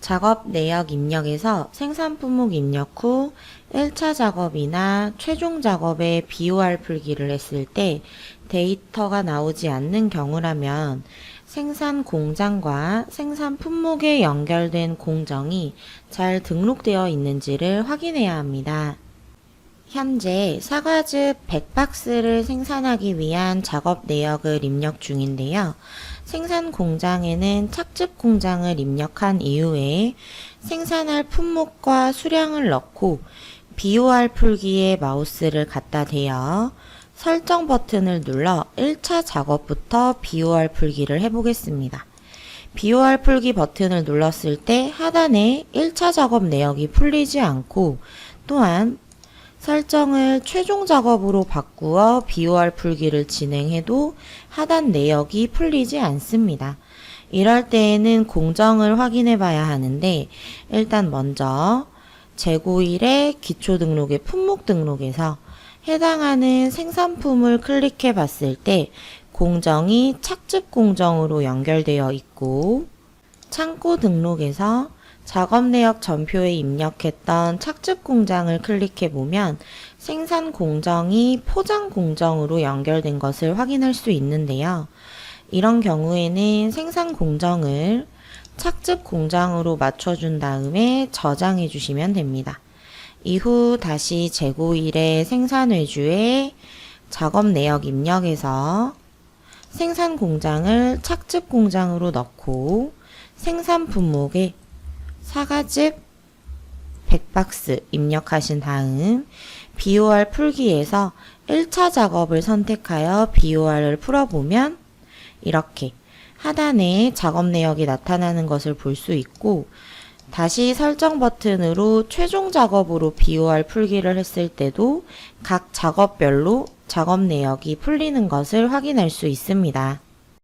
작업 내역 입력에서 생산 품목 입력 후 1차 작업이나 최종 작업에 BOR 풀기를 했을 때 데이터가 나오지 않는 경우라면 생산 공장과 생산 품목에 연결된 공정이 잘 등록되어 있는지를 확인해야 합니다. 현재 사과즙 100박스를 생산하기 위한 작업 내역을 입력 중인데요. 생산 공장에는 착즙 공장을 입력한 이후에 생산할 품목과 수량을 넣고 BOR 풀기에 마우스를 갖다 대어 설정 버튼을 눌러 1차 작업부터 BOR 풀기를 해보겠습니다. BOR 풀기 버튼을 눌렀을 때 하단에 1차 작업 내역이 풀리지 않고 또한 설정을 최종 작업으로 바꾸어 BOR 풀기를 진행해도 하단 내역이 풀리지 않습니다. 이럴 때에는 공정을 확인해 봐야 하는데 일단 먼저 재고일의 기초 등록의 품목 등록에서 해당하는 생산품을 클릭해 봤을 때 공정이 착즙 공정으로 연결되어 있고 창고 등록에서 작업 내역 전표에 입력했던 착즙 공장을 클릭해 보면 생산 공정이 포장 공정으로 연결된 것을 확인할 수 있는데요. 이런 경우에는 생산 공정을 착즙 공장으로 맞춰준 다음에 저장해 주시면 됩니다. 이후 다시 재고일의 생산 외주에 작업 내역 입력해서 생산 공장을 착즙 공장으로 넣고 생산 품목에 사과즙 100박스 입력하신 다음 BOR 풀기에서 1차 작업을 선택하여 BOR을 풀어보면 이렇게 하단에 작업 내역이 나타나는 것을 볼 수 있고 다시 설정 버튼으로 최종 작업으로 BOR 풀기를 했을 때도 각 작업별로 작업 내역이 풀리는 것을 확인할 수 있습니다.